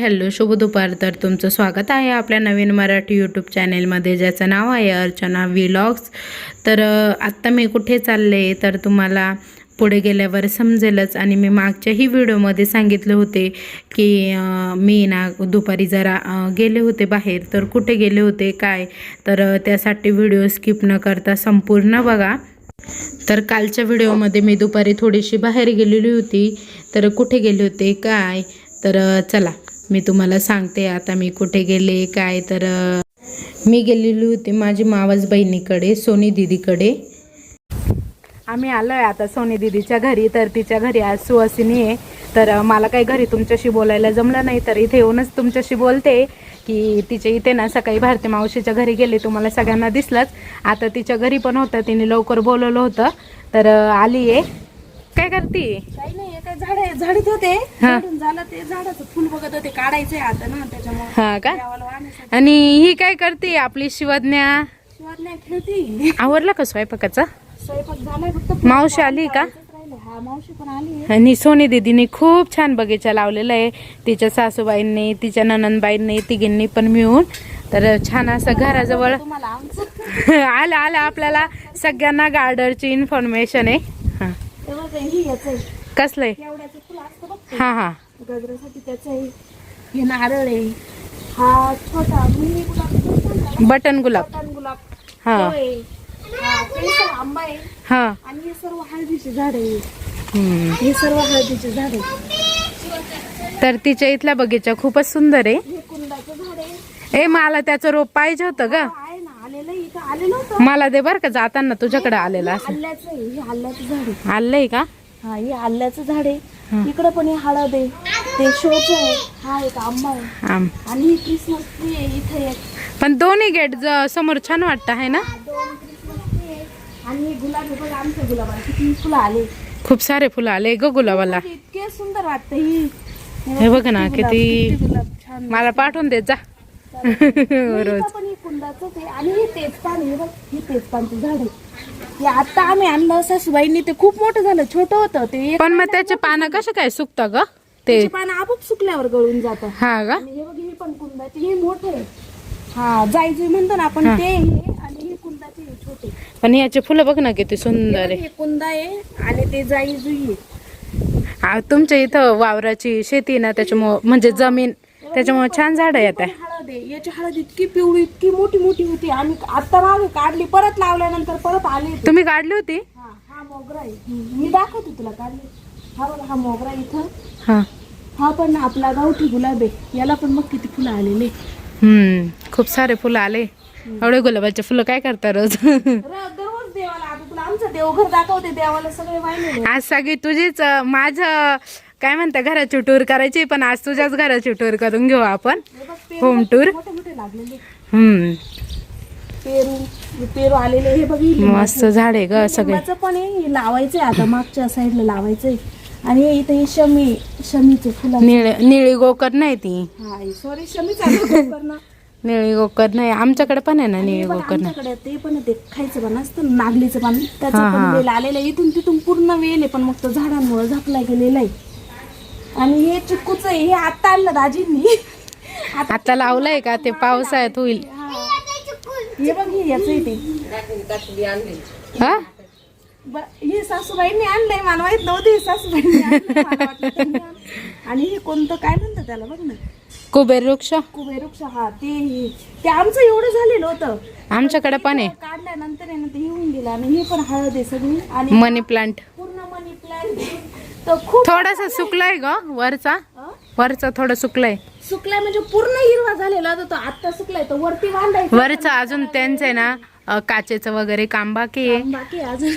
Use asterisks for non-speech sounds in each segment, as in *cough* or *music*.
Hello शुभ दुपार. तर तुमचं स्वागत आहे आपल्या नवीन मराठी यूट्यूब चॅनेलमध्ये ज्याचं नाव आहे अर्चना व्हिलॉग्स तर आत्ता मी कुठे चालले तर तुम्हाला पुढे गेल्यावर समजेलच. आणि मी मागच्याही व्हिडिओमध्ये सांगितले होते की मी ना दुपारी जरा गेले होते बाहेर. तर कुठे गेले होते काय? तर त्यासाठी व्हिडिओ स्किप न करता संपूर्ण बघा. तर कालच्या व्हिडिओमध्ये मी दुपारी थोडीशी बाहेर गेलेली होती. तर कुठे गेले होते काय? तर चला. मी तुम्हाला सांगते आता मी कुठे गेले काय तर मी गेलेली होती माझी मावस बहिणीकडे सोनी दिदीकडे. आम्ही आलो आहे आता सोनी दिदीच्या घरी तर तिच्या घरी आज सुवासिनी आहे. तर मला काही घरी तुमच्याशी बोलायला जमलं नाही तर इथे येऊनच तुमच्याशी बोलते की तिच्या इथे ना सकाळी भारती मावशीच्या घरी गेले तुम्हाला सगळ्यांना दिसलंच. आता तिच्या घरी पण होतं तिने लवकर बोलवलं होतं. तर आली आहे काय करते? काही नाही झाडीत होते. हा. झाडून झालं ते झाडाचं फुल बघत होते काढायचंय आता ना त्याच्यामुळे हा का? देवाला वाहण्यासाठी. आणि ही काय करते आपली शिवज्ञा? नाही खेळती. आवरला का स्वयंपाकाचा? स्वयंपाक झालाय फक्त. मावशी आली का? राहिले हा मावशी पण आली आहे. आणि सोनी दिदीने खूप छान बगीचा लावलेला आहे. तिच्या सासूबाईंनी तिच्या ननंदबाईंनी तिघींनी पण मिळून. तर छान असं घराजवळ *laughs* तुम्हाला आमचं. आलं आलं आपल्याला सगळ्यांना गार्डनची इन्फॉर्मेशन आहे. हां. तेव्हा ते ही याच आहे कसलंय? केवड्याचं फुल असतं बघ ते. हां हां. गजरासाठी त्याचं आहे हे नारळ आहे हा छोटा मिनी गुलाब? बटन गुलाब. बटन गुलाब. हा. तो आहे. हा आंबा आहे. हां. आणि हे सर्व हळदीचे झाड आहे. हम्म. हे सर्व हळदीचे झाड आहे. तर तिच्या इथला बगीचा खूपच सुंदर आहे. हे कुंदाचं झाड आहे. ए मला त्याचं रोप पाहिजे होतं ग. आहे ना. आलेलं आहे, इथं आलेलं होतं. मला दे बरं का जाताना तुझ्याकडे आलेलं असं आल्याचं आहे. हे आल्याचं झाड आहे. आलंय का? हा हे आल्याचं झाड आहे. इकडं पण हे हळद आहे. ते शोच आहे. हा एक आंबा आहे. आम. आणि ही क्रिसमस ट्री आहे इथे एक. पण दोन्ही गेट समोर छान वाटतं आहे ना? दोन क्रिसमस ट्री आहे. आणि हे गुलाब आहे बघ आमच्या गुलाबाला किती फुलं आले. खूप सारे फुलं आले ग गुलाबाला. इतके सुंदर वाटतं ही. हे बघ ना गुलाब, किती गुलाब छान मला पाठवून देत जा. *laughs* रोज. पण हे आहे. आणि हे तेजपान आहे बघ हे तेजपानचं झाड आहे. आता आम्ही आणलं सासूबाईंनी ते खूप मोठं झालं छोटं होतं ते एक पण मग त्याचे पानं कसे काय सुकता ग? ते त्याचे पानं आपोआप सुकल्यावर गळून जातं. हा का आणि हे बघ हे पण कुंदाचे हे मोठे आहे हा जायचे म्हणतो ना आपण ते हे आणि हे कुंदाचे हे छोटे पण याचे फुलं बघ ना किती सुंदर आहे. हे कुंदा आहे आणि ते जाई जुई आहे. हा, तुमच्या इथं वावराची शेती आहे ना त्याच्यामुळं म्हणजे जमीन त्याच्यामुळे छान झाड येत आहे. पण आहे याची हळद इतकी पिवळी इतकी मोठी मोठी होती. आम्ही आता मागे काढली परत लावल्यानंतर परत आले. तुम्ही काढली होती? हा हा मोगरा आहे. मी दाखवते तुला काढली. हा बघा हा मोगरा इथं. हा. हा पण आपला गावठी गुलाब. आहे याला पण मग किती फुलं आलेले. हम्म खूप सारे फुलं आले. एवढे गुलाबाचे फुलं काय करता रोज? *laughs* दररोज देवाला. आता तुला आमचं देवघर दाखवते देवाला सगळे वाहिले आज सगळी तुझीच माझं काय म्हणता घराची टूर करायची पण आज तुझ्याच घराची टूर करून घेऊ आपण. होम टूर हम्म. पेरू पेरू आलेले हे. मस्त झाड आहे ग सगळे. पण हे लावायचंय आता मागच्या साईडला लावायचंय. आणि इथे हे शमी शमीचे फुलं निळ निळी गोकर नाही ती. सॉरी शमी चालू *laughs* निळी गोकर नाही आमच्याकडे पण आहे ना निळी गोकर नाही. ते पण ते खायचं पण असतं नागलीचं पण. त्याचं. पण वेल आलेलं आहे इथून तिथून पूर्ण वेल आहे पण मग तो झाडांमुळे झाकला गेलेला आहे आणि हे चिक्कूच आहे हे आता आणलं दाजींनी. आता लावलंय का? ते पावसाळ्यात होईल. हा. बघ हे याच ते. हा? ब- हे सासूबाईंनी आणलंय मला माहीत नव्हते सासूबाईंनी आणलं. आणि हे कोणतं काय म्हणतात त्याला बघ ना. कुबेर वृक्ष? कुबेर वृक्ष हा ते. ते आमचं एवढं झालेलं होतं. आमच्याकडे पण आहे. काढल्यानंतर आहे ना ते येऊन गेलं आणि हे पण हळद आहे सगळी. आणि मनी प्लांट. पूर्ण मनी प्लांट. थोडासा सुकलाय ग वरचा? वरचा थोडा सुकलाय. सुकलाय म्हणजे पूर्ण हिरवा झालेला होता तो आता सुकलाय. तो वरती बांधायचा वरचा अजून त्यांचं आहे ना अ, काचेचं वगैरे काम बाकी आहे. बाकी अजून.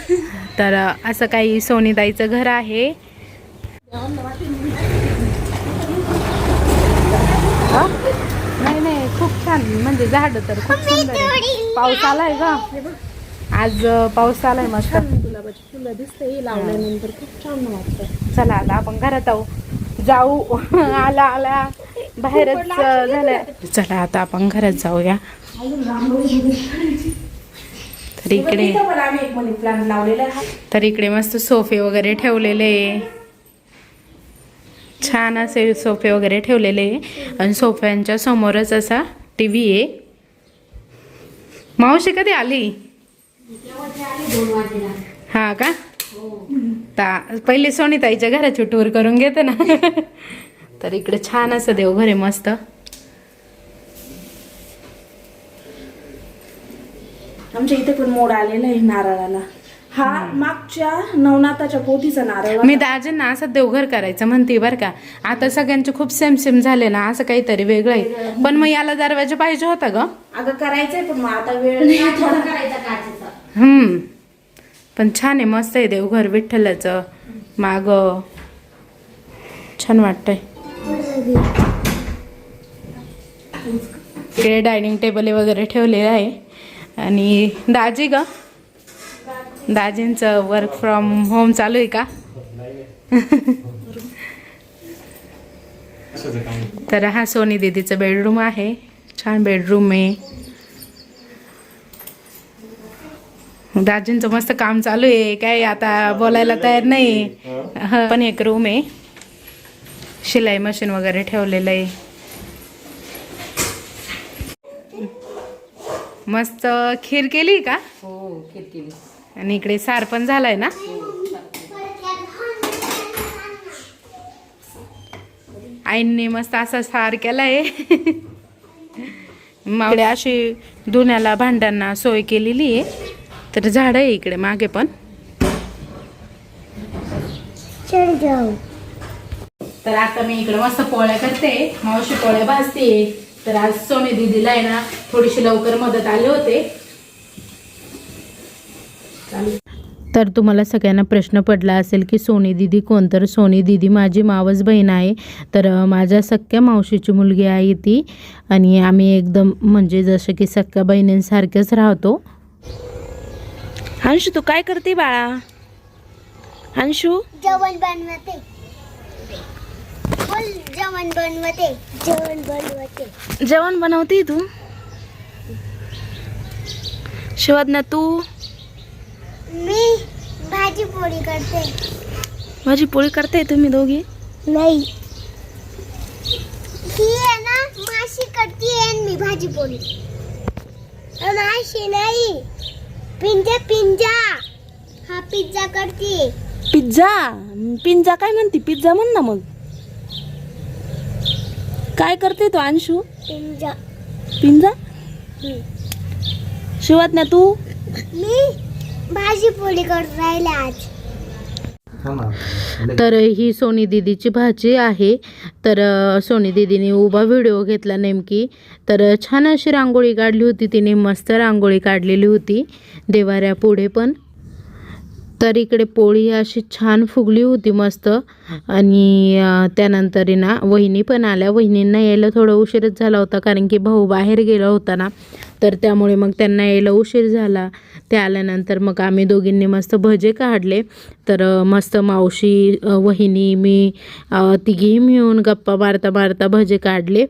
तर अ, असं काही सोनीताईचं घर आहे. हा? नाही नाही खूप छान. म्हणजे झाड तर खूप सुंदर आहे. पाऊस आलाय का आज पाऊस आलाय मस्त. गुलाबाची फुलं दिसते हे लावल्यानंतर खूप छान वाटतं चला आता आपण घरात जाऊ जाऊ. *laughs* आला आला. बाहेरच अ, झालंय. चला आता आपण घरात जाऊया. तर इकडे आहे. तर इकडे मस्त सोफे वगैरे ठेवलेले आहे. छान असे सोफे वगैरे ठेवलेले आहे. आणि सोफ्यांच्या समोरच असा टी व्ही आहे. मावशी कधी आली? हा का? ता पहिले सोनीताईच्या घराची टूर करून घेते ना. *laughs* तर इकडे छान असं देवघर आहे मस्त. आमच्या इथे पण मोड आलेला आहे नारळाला. हा मागच्या नवनाथाच्या पोथीचा नारळ मी दाजींना असं देवघर करायचं म्हणते बरं का. आता सगळ्यांचे खूप सेम सेम झाले ना असं काहीतरी वेगळं आहे. पण मग याला दरवाजा पाहिजे होता ग? अगं करायचंय पण मग आता वेळ नाही पण छान आहे मस्त आहे देवघर विठ्ठलाचं. माग. छान वाटतंय. इकडे डायनिंग टेबल वगैरे ठेवलेलं आहे. आणि दाजी ग? दाजींचं वर्क फ्रॉम होम चालू आहे का? तर हा सोनी दीदीचं बेडरूम आहे. छान बेडरूम आहे. दाजींचं मस्त काम चालू आहे. काय आता बोलायला तयार नाही. हं, पण एक रूम आहे. शिलाई मशीन वगैरे ठेवलेलं आहे. मस्त खीर केली का? हो खीर केली. आणि इकडे सार पण झालाय ना? आईंनी मस्त असा सार केलाय. माकडे अशी धुण्याला भांड्यांना सोय केलेली आहे. तर झाड आहे इकडे मागे पण. तर आता मी इकडे मस्त पोळ्या करते. मावशी पोळ्या भाजते. तर आज सोने दीदीला आहे ना थोडीशी लवकर मदत आले होते. तर तुम्हाला सगळ्यांना प्रश्न पडला असेल की सोनी दिदी कोण? तर सोनी दिदी माझी मावस बहीण आहे. तर माझ्या सख्या मावशीची मुलगी आहे ती. आणि आम्ही एकदम म्हणजे जसं की सख्या बहिणींसारखेच राहतो. अंशू तू काय करते बाळा? अंशू? जेवण बनवते. बोल जेवण बनवते जेवण बनवते. जेवण बनवते तू? तू? मी भाजी पोळी करते. माझी पोळी करते तुम्ही दोघी? नाही. ही आहे ना माशी करते आणि मी भाजी पोळी. माशी नाही. पिंजा पिंजा. हा पिझ्झा करते. पिझ्झा? पिझ्झा काय म्हणते? पिझ्झा म्हण ना मग. काय करते तू अंशू? पिंजा. पिझ्झा शिवज्ञा तू? मी भाजी पोळी करत राहिले आज. तर ही सोनी दीदीची भाजी आहे. तर सोनी दीदीने उभा व्हिडिओ घेतला नेमकी. तर छान अशी रांगोळी काढली होती तिने मस्त रांगोळी काढलेली होती. देवाऱ्या पुढे पण. तर इकडे पोळी अशी छान फुगली होती मस्त. आणि त्यानंतर ना वहिनी पण आल्या. वहिनींना यायला थोडा उशीरच झाला होता कारण की भाऊ बाहेर गेला होता ना. तर त्यामुळे मग त्यांना यायला उशीर झाला. ते आल्यानंतर मग आम्ही दोघींनी मस्त भजे काढले. तर मस्त मावशी वहिनी मी तिघीही तिघी मिळून गप्पा मारता मारता भजे काढले.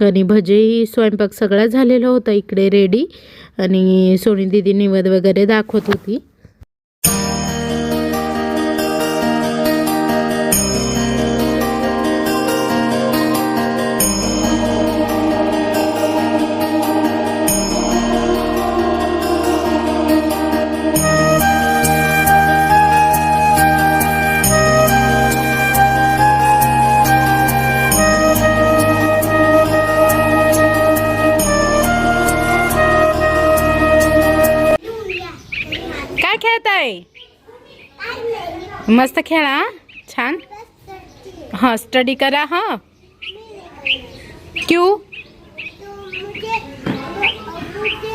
आणि भजेही स्वयंपाक सगळा झालेला होता इकडे रेडी. आणि सोनी दिदी निवद वगैरे दाखवत होती. काय मस्त खेला? छान? हाँ स्टडी करा हाँ? क्यू मुझे मुझे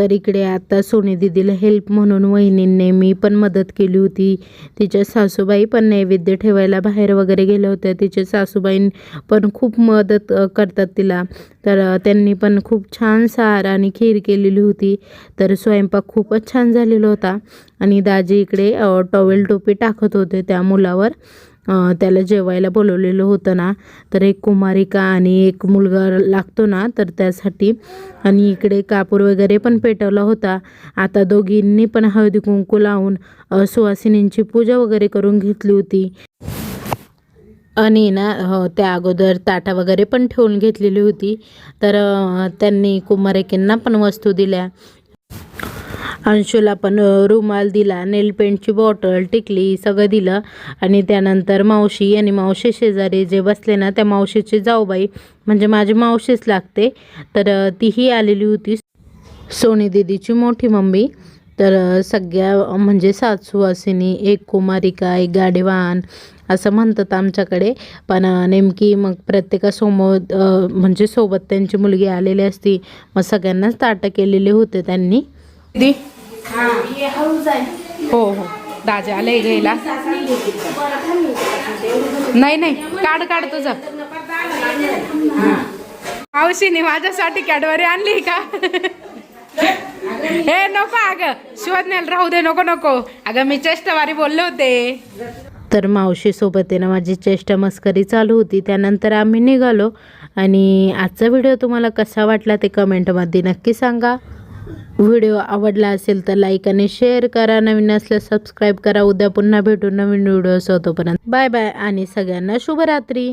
तर इकडे आता सोने दिदीला हेल्प म्हणून वहिनींनी मी पण मदत केली होती. तिच्या सासूबाई पण नैवेद्य ठेवायला बाहेर वगैरे गेल्या होत्या. तिच्या सासूबाई पण खूप मदत करतात तिला. तर त्यांनी पण खूप छान सार आणि खीर केलेली होती. तर स्वयंपाक खूपच छान झालेला होता. आणि दाजी इकडे टॉवेल टोपी टाकत होते त्या मुलावर. त्याला जेवायला बोलवलेलं होतं ना तर एक कुमारिका आणि एक मुलगा लागतो ना तर त्यासाठी. आणि इकडे कापूर वगैरे पण पेटवला होता. आता दोघींनी पण हळदी कुंकू लावून सुवासिनींची पूजा वगैरे करून घेतली होती. आणि ना हो, त्या अगोदर ताटा वगैरे पण ठेवून घेतलेली होती. तर त्यांनी कुमारिकेंना पण वस्तू दिल्या. अंशूला पण रुमाल दिला नेल पेंटची बॉटल टिकली सगळं दिलं. आणि त्यानंतर मावशी आणि मावशी शेजारी जे बसले ना त्या मावशीची जाऊबाई म्हणजे माझी मावशीच लागते. तर तीही आलेली होती. सोनी दिदीची मोठी मम्मी. तर सगळ्या म्हणजे सासूवासिनी एक कुमारिका एक गाडीवान असं म्हणतात आमच्याकडे. पण नेमकी मग प्रत्येकासमोर म्हणजे सोबत त्यांची मुलगी आलेली असती. मग सगळ्यांनाच ताटं केलेले होते त्यांनी. दी? हो. हो दाजा आले घ्यायला नाही नाही. काढ काढ तुझं. मावशीने माझ्यासाठी कॅडबरी आणली का? हे नको अगं. शिवज्ञाला राहू दे. नको नको. अगं मी चेष्टवारी बोलले होते. तर मावशी सोबत आहे ना माझी चेष्टा मस्करी चालू होती. त्यानंतर आम्ही निघालो. आणि आजचा व्हिडिओ तुम्हाला कसा वाटला ते कमेंटमध्ये नक्की सांगा. व्हिडिओ आवडला असेल तर लाईक आणि शेअर करा. नवीन असल्यास सबस्क्राईब करा. उद्या पुन्हा भेटू नवीन व्हिडिओ तोपर्यंत बाय बाय आणि सगळ्यांना शुभरात्री.